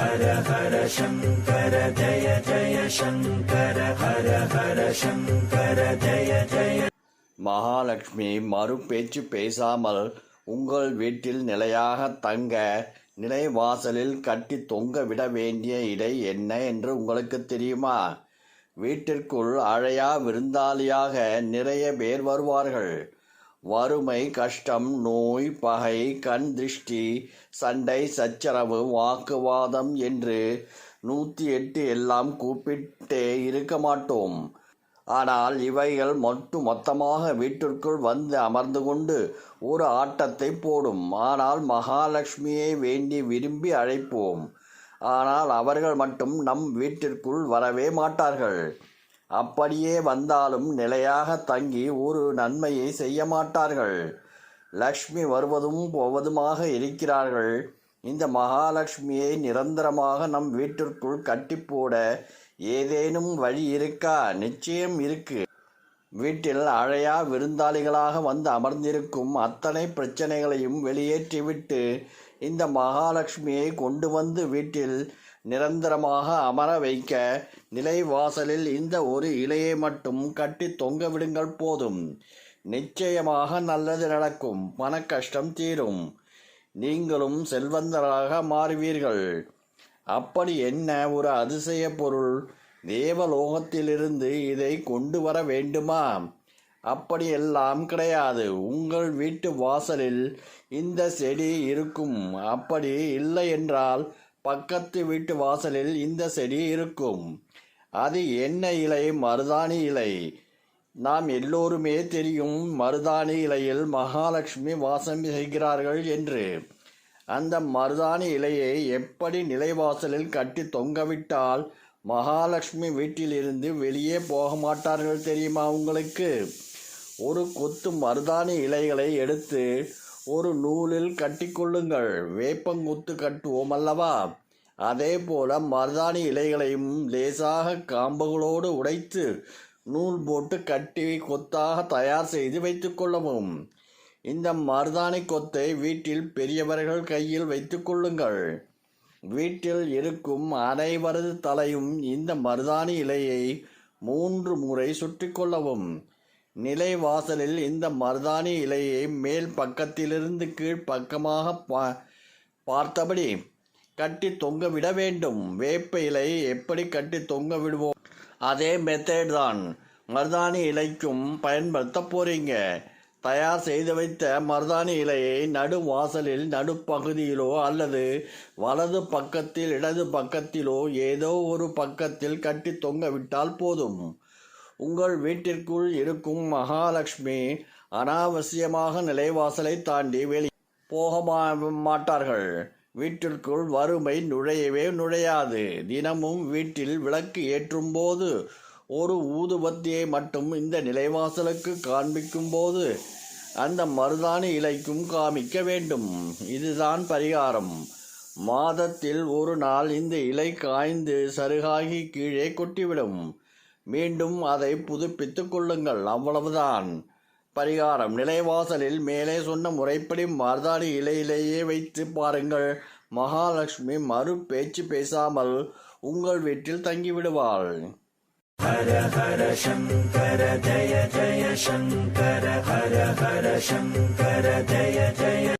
ஹர ஹர சங்கர ஜய ஜய சங்கர ஹர ஹர சங்கர ஜய ஜய. மகாலட்சுமி மறுபேச்சு பேசாமல் உங்கள் வீட்டில் நிலையாக தங்க நிலைவாசலில் கட்டி தொங்க விட வேண்டிய இடை என்ன என்று உங்களுக்கு தெரியுமா? வீட்டிற்குள் அழையா விருந்தாளியாக நிறைய பேர் வருவார்கள். வறுமை கஷ்டம் நோய் பகை கண் திருஷ்டி சண்டை சச்சரவு வாக்குவாதம் என்று நூற்றி எட்டு எல்லாம் கூப்பிட்டே இருக்க மாட்டோம். ஆனால் இவைகள் மொட்டு மொத்தமாக வீட்டிற்குள் வந்து அமர்ந்து கொண்டு ஒரு ஆட்டத்தை போடும். ஆனால் மகாலட்சுமியை வேண்டி விரும்பி அழைப்போம். ஆனால் அவர்கள் மட்டும் நம் வீட்டிற்குள் வரவே மாட்டார்கள். அப்படியே வந்தாலும் நிலையாக தங்கி ஒரு நன்மையை செய்ய மாட்டார்கள் லக்ஷ்மி வருவதும் போவதுமாக இருக்கிறார்கள். இந்த மகாலட்சுமியை நிரந்தரமாக நம் வீட்டிற்குள் கட்டிப்போட ஏதேனும் வழி இருக்கா? நிச்சயம் இருக்கு. வீட்டில் அழையா விருந்தாளிகளாக வந்து அமர்ந்திருக்கும் அத்தனை பிரச்சனைகளையும் வெளியேற்றிவிட்டு இந்த மகாலட்சுமியை கொண்டு வந்து வீட்டில் நிரந்தரமாக அமர வைக்க நிலைவாசலில் இந்த ஒரு இலையை மட்டும் கட்டி தொங்க விடுங்கள் போதும். நிச்சயமாக நல்லது நடக்கும். பண கஷ்டம் தீரும். நீங்களும் செல்வந்தராக மாறுவீர்கள். அப்படி என்ன ஒரு அதிசய பொருள்? தேவலோகத்திலிருந்து இதை கொண்டு வர வேண்டுமா? அப்படியெல்லாம் கிடையாது. உங்கள் வீட்டு வாசலில் இந்த செடி இருக்கும். அப்படி இல்லை என்றால் பக்கத்து வீட்டு வாசலில் இந்த செடி இருக்கும். அது என்ன இலை? மருதாணி இலை. நாம் எல்லோருமே தெரியும் மருதாணி இலையில் மகாலட்சுமி வாசம் செய்கிறார்கள் என்று. அந்த மருதாணி இலையை எப்படி நிலைவாசலில் கட்டி தொங்கவிட்டால் மகாலட்சுமி வீட்டிலிருந்து வெளியே போக மாட்டார்கள் தெரியுமா உங்களுக்கு? ஒரு கொத்து மருதாணி இலைகளை எடுத்து ஒரு நூலில் கட்டிக்கொள்ளுங்கள். வேப்பங்குத்து கட்டுவோம் அல்லவா? அதே போல மருதாணி இலைகளையும் லேசாக காம்புகளோடு உடைத்து நூல் போட்டு கட்டி கொத்தாக தயார் செய்து வைத்துக்கொள்ளவும் இந்த மருதாணி கொத்தை வீட்டில் பெரியவர்கள் கையில் வைத்துக்கொள்ளுங்கள் வீட்டில் இருக்கும் அனைவரது தலையும் இந்த மருதாணி இலையை மூன்று முறை சுற்றி கொள்ளவும். நிலைவாசலில் இந்த மருதாணி இலையை மேல் பக்கத்திலிருந்து கீழ் பக்கமாக பா பார்த்தபடி கட்டி தொங்க விட வேண்டும். வேப்ப இலை எப்படி கட்டி தொங்க விடுவோம்? அதே மெத்தேட் தான். மருதாணி இலைக்கும் பயன்படுத்த போறீங்க. தயார் செய்து வைத்த மருதாணி இலையை நடு வாசலில் நடுப்பகுதியிலோ அல்லது வலது பக்கத்தில் இடது பக்கத்திலோ ஏதோ ஒரு பக்கத்தில் கட்டி தொங்க விட்டால் போதும். உங்கள் வீட்டிற்குள் இருக்கும் மகாலட்சுமி அனாவசியமாக நிலைவாசலை தாண்டி வெளி போக மாட்டார்கள். வீட்டிற்குள் வறுமை நுழையவே நுழையாது. தினமும் வீட்டில் விளக்கு ஏற்றும் போது ஒரு ஊதுபத்தியை மட்டும் இந்த நிலைவாசலுக்கு காண்பிக்கும் போது அந்த மருதாணி இலைக்கும் காமிக்க வேண்டும். இதுதான் பரிகாரம். மாதத்தில் ஒரு நாள் இந்த இலை காய்ந்து சருகாகி கீழே கொட்டிவிடும். மீண்டும் அதை புதுப்பித்துக் கொள்ளுங்கள். அவ்வளவுதான். பரிகாரம் நிலைவாசலில் மேலே சொன்ன முறைப்படி மருதாணி இலையிலேயே வைத்து பாருங்கள். மகாலட்சுமி மறு பேச்சு பேசாமல் உங்கள் வீட்டில் தங்கிவிடுவாள். ஹர ஹர சங்கர ஜய ஜய சங்கர ஹர ஹர சங்கர ஜய ஜய